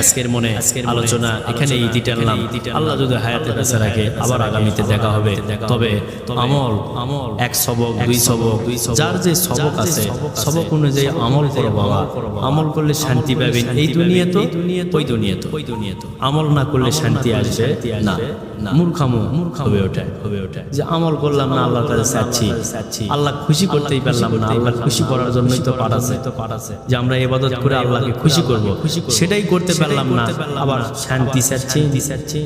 আজকের মনে আলোচনা এখানে ইতি টানলাম আল্লাহ যদি হায়াতে বেঁচে রাখে আবার আগামীতে দেখা হবে। তবে আমল আমল এক সবক দুই সবক যার যে সবক আছে সবক অনুযায়ী আমল করো বাবা। আমল করলে শান্তি পাবেন। এই দুনিয়া তো ওই দুনিয়া তো ওই দুনিয়া তো আমল না করলে শান্তি আসবে না। মূর্খামো হবে ওঠায় হবে ওঠায় যে আমল করলাম না আল্লাহ কাছে চাচ্ছি। চাচ্ছি। আল্লাহ খুশি করতেই পারলাম না আল্লাহ খুশি করার জন্যই তো পারাছে তো পারাছে যে আমরা ইবাদত করে আল্লাহকে খুশি করব। সেটাই করতে পারলাম না। আবার শান্তি চাচ্ছি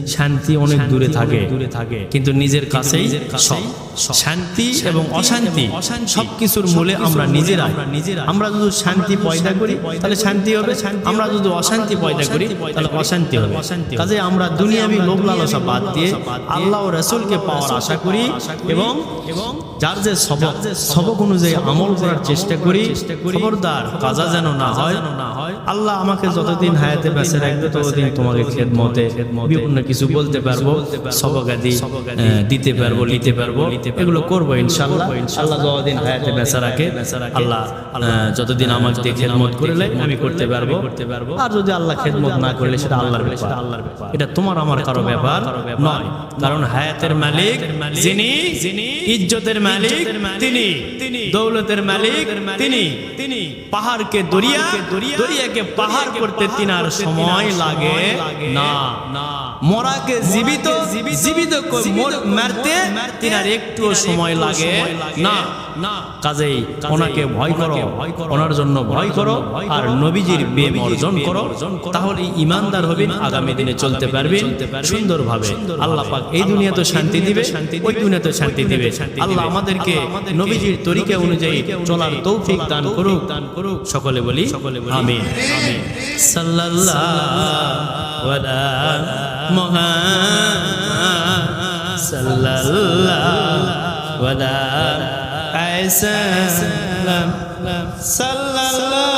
শান্তি অনেক দূরে থাকে। দূরে থাকে। কিন্তু নিজের কাছেই সব। শান্তি এবং অশান্তি সব কিছুর মূলে আমরা নিজেরা নিজেরা আমরা যদি শান্তি পয়দা করি তাহলে শান্তি হবে। আমরা যদি অশান্তি পয়দা করি তাহলে অশান্তি হবে। কাজে আমরা দুনিয়াবি লোভ লালসা বাদ দিয়ে আল্লাহ ও রসুলকে পাওয়ার আশা করি এবং এবং যার যে সবক সবক অনুযায়ী আমল করার চেষ্টা করি। খবরদার কাজা যেন না হয়। না হয়। আল্লাহ আমাকে যতদিন হায়াতে রাখবে ততদিন তোমাকে খেদমতে বিভিন্ন কিছু বলতে পারব আহ, দিতে পারব নিতে পারব। এগুলো করব ইনশাল্লাহ আল্লাহ যতদিন হায়াতে বেঁচে রাখে। আল্লাহ যতদিন আমাকে দিয়ে খেদমত করলে আমি করতে পারব। করতে পারব আর যদি আল্লাহ খেদমত না করলে সেটা আল্লাহর ব্যাপার। আল্লাহর ব্যাপার এটা তোমার আমার কারও ব্যাপার নয়। কারণ হায়াতের মালিক যিনি যিনি ইজ্জতের মালিক তিনি দৌলতের মালিক তিনি তিনি। পাহাড়কে দরিয়া দরিয়াকে পাহাড় করতে তিনার সময় লাগে না। মরাকে জীবিত জীবিত মারতে তিনার একটু সময় লাগে। না। কাজেই ওনাকে ভয় করো ওনার জন্য ভয় করো আর নবীজির প্রেম অর্জন করো। তাহলে ইমানদার হবেন আগামী দিনে চলতে পারবেন সুন্দরভাবে। আল্লাহ পাক এই দুনিয়া তো শান্তি দিবে ওই দুনিয়া তো শান্তি দিবে। আল্লাহ আমাদেরকে নবীজির তরিকা অনুযায়ী চলার তৌফিক দান করুক। দান করুক। সকলে বলি সকলে বলি আমিন। সাল্লাল্লাহু আলা মুহাম্মাদ সাল্লাল্লাহু আলা সাল্লাম সাল্লাল্লাহ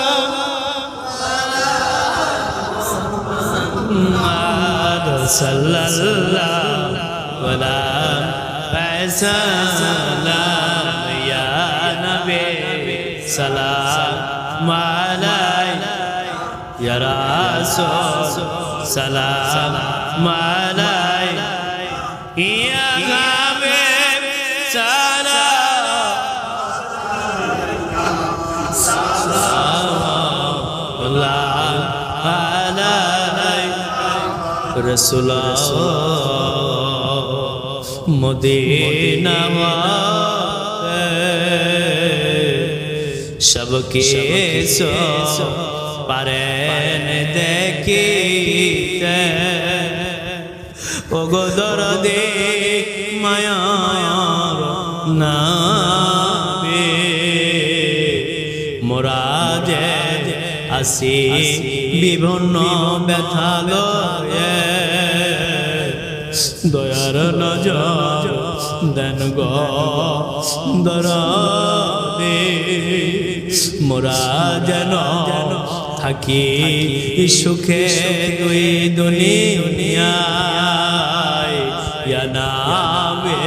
সাল্লাল্লাহ ওয়ালা সাল্লাম ইয়া নবী সালাম আলাইক ইয়া রাসূল সালাম আলাইক রসুলা মদিনা সবকে পারেন দেখি। ওগো দর দে না মোরা যে আসি, বিভিন্ন ব্যথা লয়ে দয়ার নজর, দেন গো দরাদে। মোরা যেন থাকি সুখে দুই দুনিয়ায়। ইয়া নামে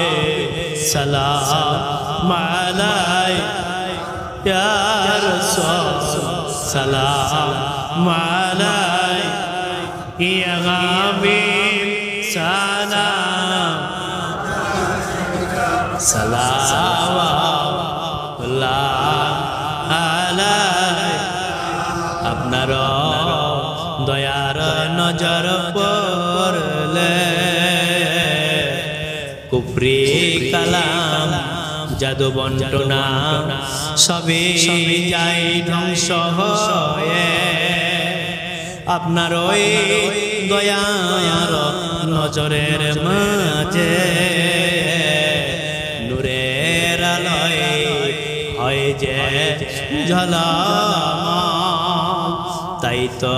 সালাম আলাই সালাম আলাই ইয়া হাবিব আপনার দয়ার নজর পড়লে কুফরি কালাম জাদু বন্টনা সবে যাই ধ্বংস হয়ে আপনার ওই দয়ার নজরের মাঝে যে ঝলাম তাই তো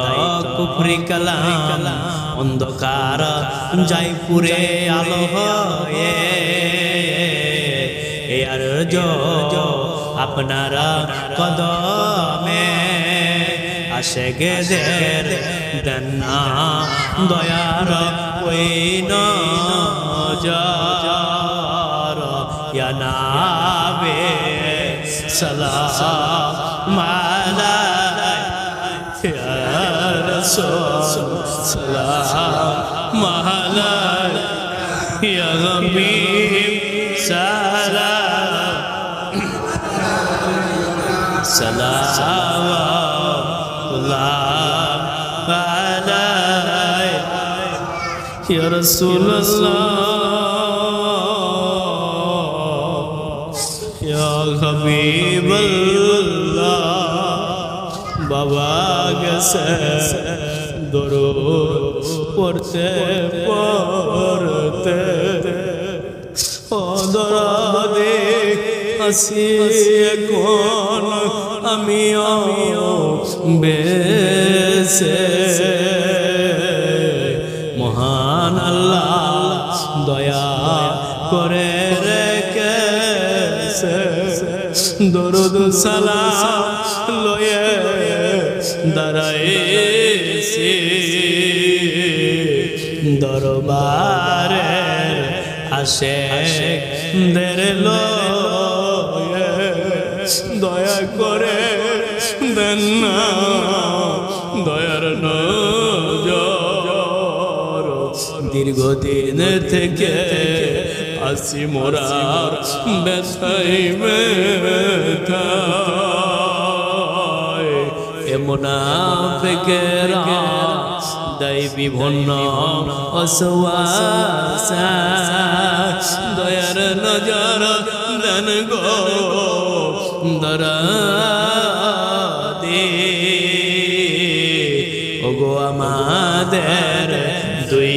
কুফরি কালাম, অন্ধকার যাই পুরে আলো হয়ে। আর আপনারা কদমে আসে গেদের দেনা দয়ার ওই নজর, ইয়ানাবে سلام عليك يا رسول سلام عليك يا غبيب سلام سلام الله عليك يا رسول الله হাবিবুল্লাহ, বাবা গেছে দরো পড়তে পড়তে। অদরাদে আসি এখন আমি বেসে মহান আল্লাহ দয়া করে দরুদ সালাম লয়ে দাঁড়াইছি। দরবারে আসে দের লয়ে দয়া করে দেন দয়ার নজর দীর্ঘদিন থেকে আসি মোরা ব্যথাই ব্যথায় এমন ফেকেরা দায় বিভিন্ন অসওয়াসা দয়ার নজর দেন গো দরা দে ওগো আমাদের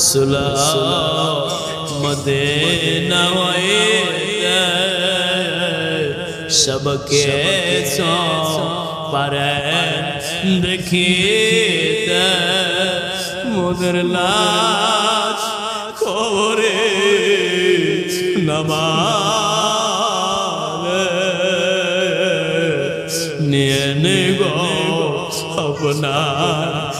রাসূলুল্লাহ মদিনা হইতে সবকে পারে দেখিতে মোদের লাশ কবরে নামাজ নিয়ে নিগো আপনার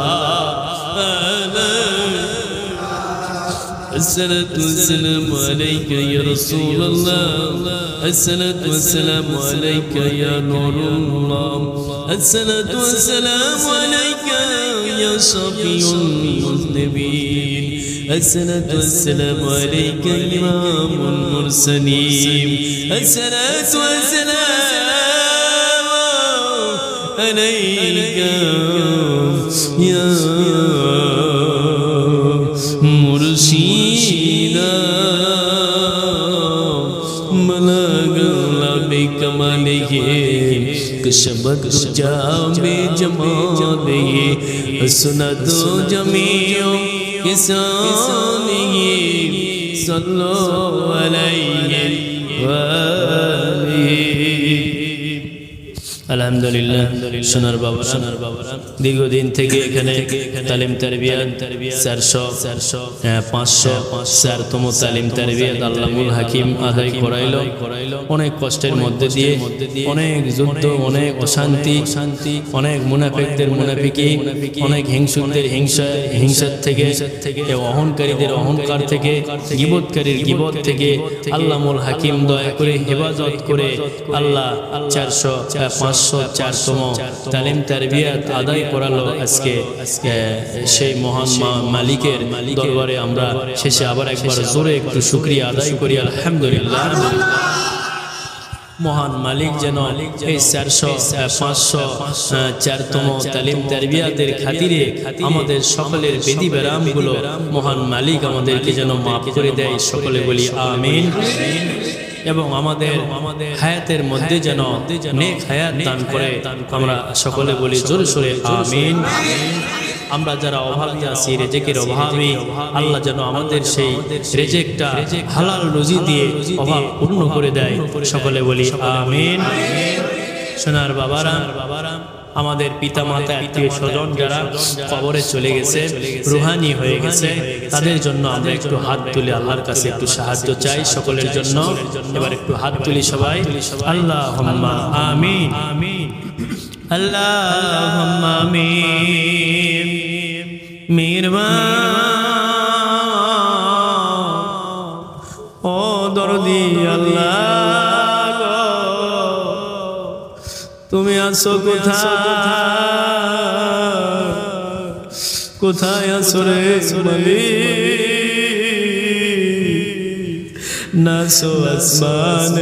الصلاة والسلام عليك يا رسول الله. الصلاة والسلام عليك يا نور الله. الصلاة والسلام عليك يا شفيع المذنبين الصلاة والسلام عليك إمام المرسلين. الصلاة والسلام عليك يا شبق جام جمال یہ سنا دو جمیوں کے سامنے صلو علیہ وآلہ আলহামদুলিল্লাহ সোনার বাবা সোনার বাবারা। দীর্ঘদিন থেকে এখানে তালিম তারবিয়াত চারশো চারশো পাঁচশো চারতম তালিম তারবিয়াত আল্লাহুল হাকিম আদায় করাইল। অনেক কষ্টের মধ্যে দিয়ে অনেক যুদ্ধ অনেক অশান্তি শান্তি অনেক মুনাফিকদের মুনাফিকি অনেক হিংসুকদের হিংসা হিংসার থেকে অহংকারীদের অহংকার থেকে গিবতকারীর গিবত থেকে আল্লামুল হাকিম দয়া করে হেফাজত করে আল্লাহ চারশো পাঁচশো চারতম তালিম, তারবিয়াত আদায় করালো আজকে সেই মহান মালিকের দরবারে আমরা শেষে আবার একবার জোরে একটু শুক্রিয়া আদায় করি, আলহামদুলিল্লাহ। মহান মালিক যেন এই চারশো পাঁচশো চারতম তালিম, তারবিয়াতের খাতিরে আমাদের সকলের বেদি ব্যারামগুলো মহান মালিক আমাদেরকে যেন মাফ করে দেয়, সকলে বলি আমিন। এবং আমাদের আমাদের হায়াতের মধ্যে যেন নেক হায়াত দান করে আমরা সকলে বলি জোরে সোরে আমিন। আমরা যারা অভাবী আছি রেজেকের অভাবে আল্লাহ যেন আমাদের সেই রেজেকটা হালাল রুজি দিয়ে অভাব পূর্ণ করে দেয়। সকলে বলি আমিন। সোনার বাবারা বাবারা আমাদের পিতা মাতা আত্মীয় স্বজন যারা কবরে চলে গেছে রুহানি হয়ে গেছে তাদের জন্য আমরা একটু হাত তুলে আল্লাহর কাছে একটু সাহায্য চাই সকলের জন্য। এবার একটু হাত তুলি সবাই। আল্লাহ আমি আমিন। আল্লাহ আমিন। মিরবা আছো কোথায়? কোথায় আছো রে মালিক নাসো আসমান।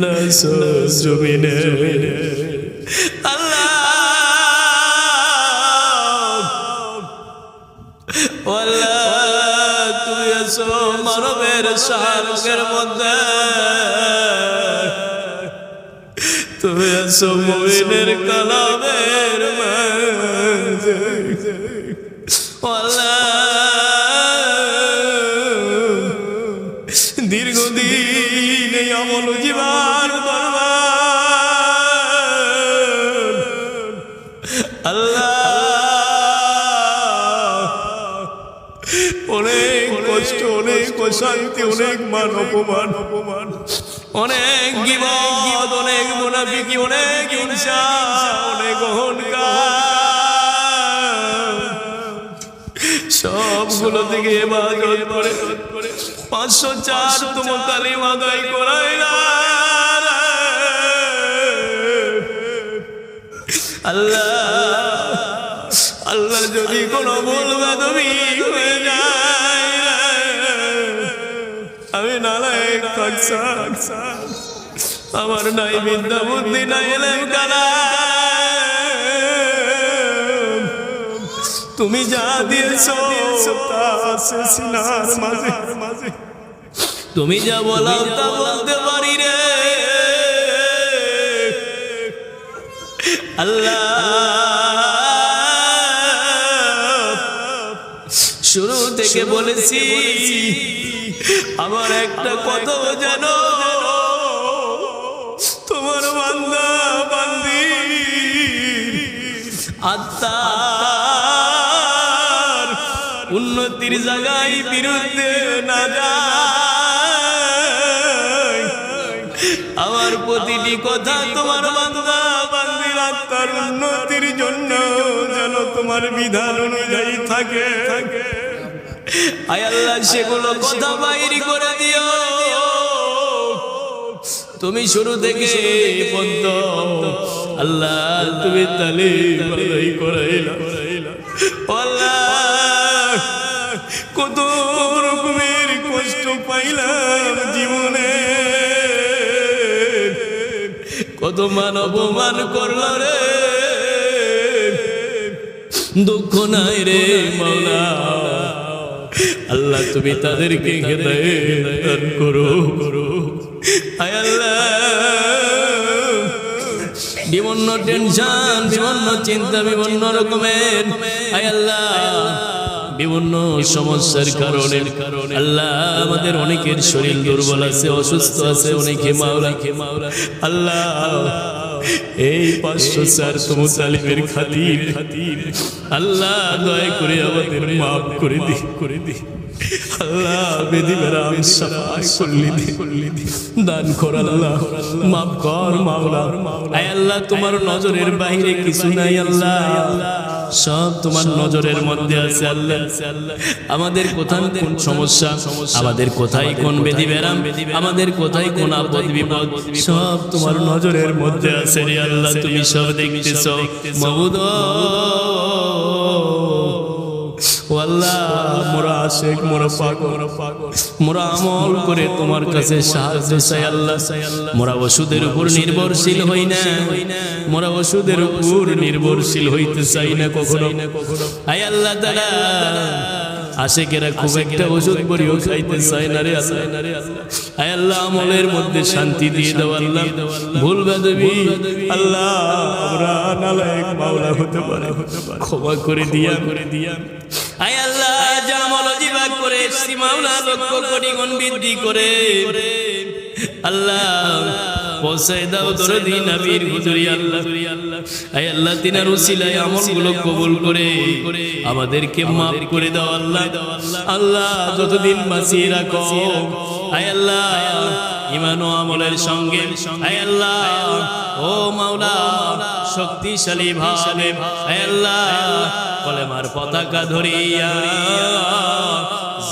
নাসো জমিনে। মানবের শাহরুখের মধ্যে। তুমি আছো মমিনের কালামের মাঝে। আল্লাহ কষ্ট, অনেক অশান্তি, অনেক মান অপমান। অপমান অনেক গিবদ অনেক মুনাফিকি, অনেক হিংসা, অনেক সবগুলো থেকে এবাদত করে পাঁচশো চার তুম তালিম আদায় করাই আল্লাহ আল্লাহ যদি কোনো ভুল বাদবি হয়ে যায় আমার নাই বিদ্যা বুদ্ধি নাই এলেম কালাম। তুমি যা দিয়েছ তুমি যা বলাও, তা বলতে পারি রে। আল্লাহ। শুরু থেকে বলেছি আমার একটা কত জানো। তোমার বান্দা বান্দি আত্মার উন্নতির জায়গায় বিরুদ্ধে না যায়। আমার প্রতিটি কথা তোমার বান্দা, বান্দির আত্মার উন্নতির জন্য যেন তোমার বিধান অনুযায়ী থাকে। আয় আল্লাহ সেগুলো কথা বাইরি করে দিও। তুমি শুরু থেকে বন্ধ আল্লাহ তুমি তালে বাড়াই করাইলা। আল্লাহ কত রকমের কষ্ট পাইলাম জীবনে। কত মান অপমান করল রে। দুঃখ নাই রে মাওলা। আল্লাহ তুমি তাদেরকে দান করো। করো। আয় আল্লাহ। বিভিন্ন টেনশন বিভিন্ন চিন্তা বিভিন্ন রকমের। আয় আল্লাহ। বিভিন্ন সমস্যার কারণে আল্লাহ আমাদের অনেকের শরীর দুর্বল আছে অসুস্থ আছে অনেকে মাওলা। আল্লাহ। এই পাঁচশো চার তম তালিমের খাতির। খাতির আল্লাহ দয়া করে আমাদের মাফ করে দি। করে দি নজরের মধ্যে আছে আল্লাহ। আমাদের কোথায় কোন সমস্যা? আমাদের কোথায় কোন বেদি বেরাম আমাদের কোথায় কোন আপদ বিপদ? সব তোমার নজরের মধ্যে আছে। রে আল্লাহ তুমি সব দেখতেছ। মবুদ মোরা আমল করে তোমার কাছে সাহায্য আল্লাহ। মোরা উপর নির্ভরশীল না। মোরা উপর নির্ভরশীল হইতে চাই না কখনো। আয় আল্লাহ তাআলা। আশেকেরা খুব একটা ওষুধ বড়িও খাইতে চায় না রে আল্লাহ। আয় আল্লাহ আমলের মধ্যে শান্তি দিয়ে দাও আল্লাহ। ভুল বাদবি আল্লাহ আমরা নালায়েক মাওলা হতে পারে। ক্ষমা করে দিয়া। করে দিয়া। আয় আল্লাহ যা আমল জিবা করে এসছি মাওলা লক্ষ কোটি গুণ বৃদ্ধি করে। আল্লাহ দাও নবীর হুজুরি আল্লাহ। আল্লাহ আমলগুলো কবুল করে। আমাদেরকে মাফ করে দাও আল্লাহ। আল্লাহ, যতদিন বাঁচিয়ে রাখো। আয় আল্লাহ ইমান ও আমলের সঙ্গে। আয় আল্লাহ, ও মাওলা, শক্তিশালী ভাবে। আয় আল্লাহ, কলেমার পতাকা ধরিয়া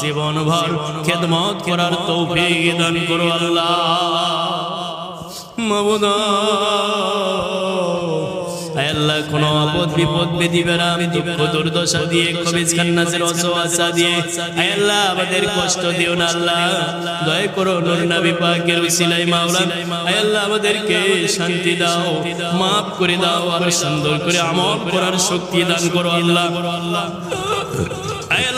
জীবন ভর খেদমত করার তৌফিক দান করো আল্লাহ। আল্লাহ আপদ বিপদ দুর্দশা দিয়ে কবিজ দিয়ে। আল্লাহ, আমাদের কষ্ট দিও না আল্লাহ। দয়া করো পাকের আল্লাহ, আমাদেরকে শান্তি দাও, মাফ করে দাও। আর সুন্দর করে আমল করার শক্তি দান করো আল্লাহ। আয়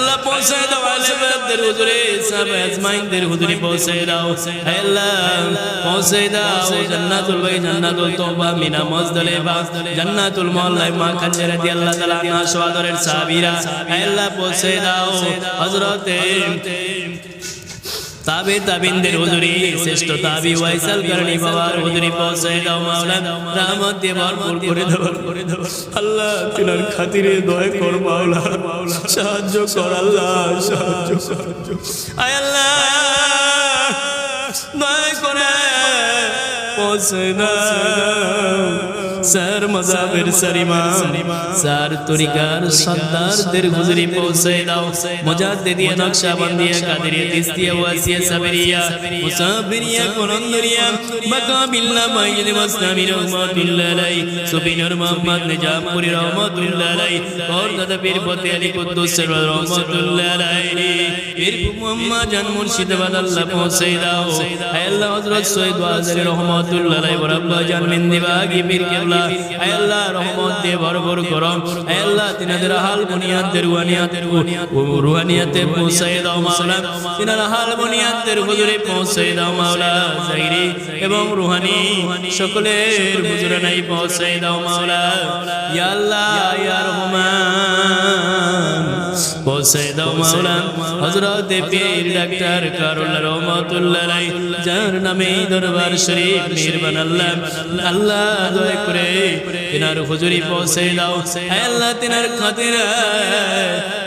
আল্লাহ পৌঁছে দাও আলেমদের হুজুরে সব আজমাইনদের হুজুরে পৌঁছে দাও। আল্লাহ, পৌঁছে দাও। জান্নাতুল বাই, জান্নাতুল তওবা, মিনা মজদলিফা জান্নাতুল মাওলাই মা খানজে রাদিয়াল্লাহু তাআলা না সাহাবীরা। আল্লাহ, পৌঁছে দাও। হযরতে তাবে তাবিনদের হুজুরি শ্রেষ্ঠ তাবি ওয়াইসাল করণি বাবার হুজুরি পৌঁছে দাও মাওলা রহমত দিয়ে ভরপুর করে দাও। করে দাও। আল্লাহ তিনার খাতিরে দয়া কর মাওলা সাহায্য কর আল্লাহ সাহায্য সাহায্য আয় আল্লাহ দয়া করে পৌঁছে দাও। স্যার মজাবের সারিমা। স্যার তরিকার সর্দারদের হুজুরি পৌঁছে দাও। মুজাদ্দিদিয়া নকশবন্দিয়া কাদেরিয়া তিস্তিয়া ওয়াসিয়া সাবরিয়া মুসাফিরিয়া কোলন্দরিয়া মাকাবিল্লা মাইল মাসনামি রহমাতুল্লাহ আলাই সুবিনুর মোহাম্মদ নিজামপুরি রহমাতুল্লাহ আলাই और দাদা পীর ফতে আলী কুদ্দুস সরওয়ার রহমাতুল্লাহ আলাইহি পীর মুহাম্মদ জান মুর্শিদাবাদ আল্লাহ পৌঁছে দাও। হে আল্লাহ হযরত সৈয়দ ওয়াজের রহমাতুল্লাহ আলাইহি ওয়া রাব্বা জান মিন দিবাগি পীর কেবলা হে আল্লাহ, রহমত দিয়ে ভরপুর করো। হে আল্লাহ, তিনাদের হাল বুনিয়াদের রুহানিয়াতের রুহানিয়াতে পৌঁছে দাও মাওলা। তিনার হাল বুনিয়াদের হুজুরে পৌঁছে দাও মাওলা জাহিরি এবং রুহানি সকলের হুজুরে নাই পৌঁছে দাও মাওলা। ইয়া আল্লাহ, ইয়া রহমান। হযরত পীর ডাক্তার রহমাতুল্লাহ যার নামে দরবার শরীফ আল্লাহ আল্লাহ দয়া করে তিনার হুজুরি পৌঁছে দাও। আল্লাহ, তিনার খাতিরে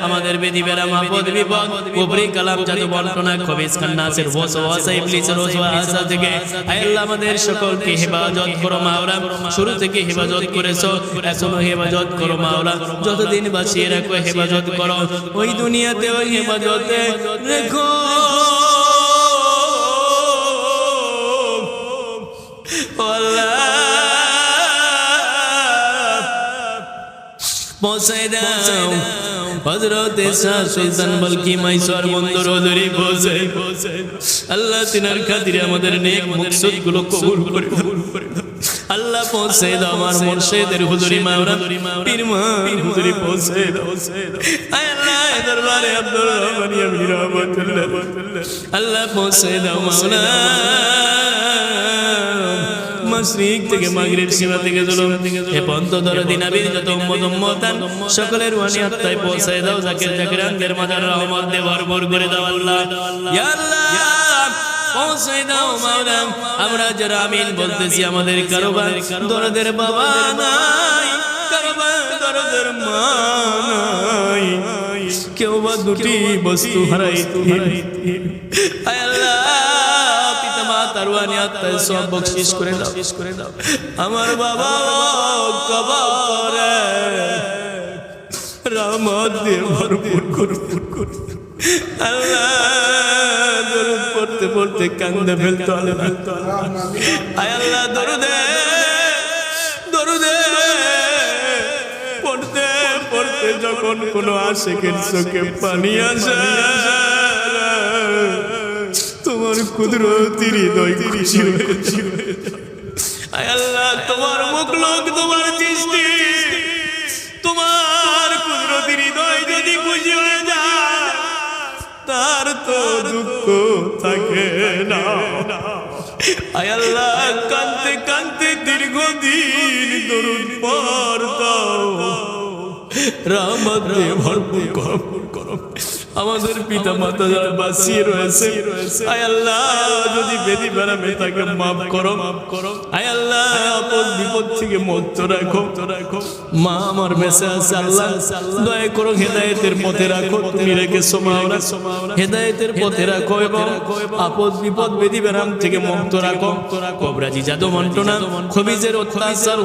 আমাদের বেদি বেলা মাপদ বিপদ, কুবরি কালাম খবিস খান্নাসের ওয়াসওয়াসা, ইবলিসের ওয়াসওয়াসা থেকে আল্লাহ, আমাদের সকলকে হেফাজত করো মাওলা। শুরু থেকে হেফাজত করেছ, এখনও হেফাজত করো মাওলা। যতদিন বাঁচিয়ে রাখো, হেফাজত করো। ওই দুনিয়াতে ওই হেফাজতে রেখো। পৌঁছে দাও। হজরতে শাহ সুলতান বলকি মাইসর বন্দর ধরে পৌঁছে আল্লাহ তিনার খাতিরে আমাদের নেক মকসুদগুলো কবুল করে। আল্লাহ পৌঁছে দাও আমার মুর্শিদের হুজুরি মাওরা। পীর মান হুজুরি পৌঁছে দাও। আল্লাহ দরবারে আব্দুর রহমান ইয়ামি আল্লাহ পৌঁছে দাও মাওলা। থেকে থেকে সকলের পৌঁছায় দাও জাকির জাকিরানদের মাজার রহমত দিয়ে ভরপুর করে দাও আল্লাহ। পৌঁছে দাও মাওলা আমরা যারা আমিন বলতেছি, আমাদের কারোবার দরদের বাবা নাই, কারোবার দরদের মা নাই। কেউ বা দুটি বস্তু দাও। আমার বাবা কবরে রহমত দিয়ে ভরপুর ভরপুর করে। আল্লাহ। পড়তে কান্দে ফেলতো আয় আল্লাহ, দরুদে দরুদে। পড়তে পড়তে যখন আশেকের চোখে পানি আসে, তোমার কুদরতি হৃদয় খুশি আল্লাহ, তোমার মুখ লোক, তোমার দৃষ্টি, তোমার কুদরতি হৃদয় যদি খুশি হয়ে তার তো দুঃখ থাকে না। আয়াল্লাহ কান্তে কানতে দীর্ঘদিন দরুন পর রহমত দিয়ে ভরপুর করো করো আমাদের পিতা মাতা যারা বাঁচিয়ে রয়েছে, আয় আল্লাহ, যদি বেদি বেড়াবে তাকে মাফ করো। মাফ করো আয় আল্লাহ বিপদ থেকে মুক্ত রাখো। রাখো মা আমার বেঁচে আছে, আল্লাহ, দয়া করো হেদায়েতের পথে রাখো। পথে রাখো এবং আপদ বিপদ, বেদি থেকে মুক্ত রাখো। কবরাজি জাদু খবিজের অত্যাচার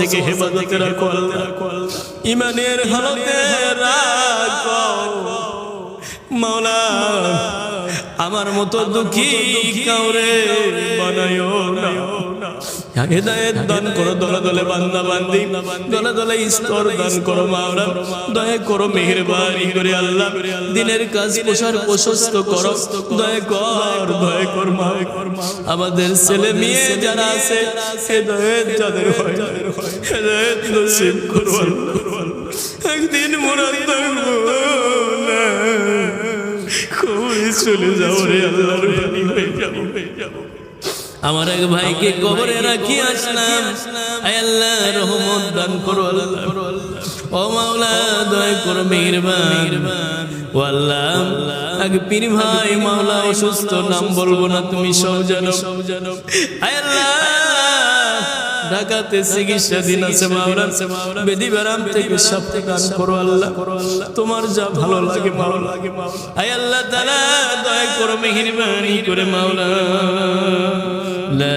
থেকে হেফাজতে রাখো আল্লাহ। ইমানের হালতে রাখো। মাওলা আমার মতো দুঃখী কাউরে বানায়ো না। হেদায়েত দান করো দলে দলে বান্দা বান্দি। দলে দলে স্তর দান করো মাওলা। দয়া করো মেহেরবানি করে আল্লাহ। দিনের কাজ প্রসার প্রশস্ত করো। দয়া কর দয়া কর মা। আমাদের ছেলে মেয়ে যারা আছে হেদায়েত যাদের হয় হেদায়েত নসিব করো আল্লাহ। একদিন মোরা থাকব। চলে যাও রে আল্লাহর বাণী। হয়ে যাও হয়ে আমার এক ভাইকে কবরে রাখি আসলাম। আল্লাহ রহমত দান করো আল্লাহ। ও মাওলা দয়া করো মেহরবান। ও আল্লাহ আগে পীর ভাই মাওলা অসুস্থ নাম বলব না তুমি সব জানো সব জানো আয় আল্লাহ। ঢাকাতে চিকিৎসা দিন আছে মাওলান। বেদি ব্যারাম থেকে সপ্তাহে দান করো আল্লাহ। তোমার যা ভালো লাগে ভালো লাগে আয় আল্লাহ তাআলা, দয়া করো মেহেরবানি করে মাওলা লা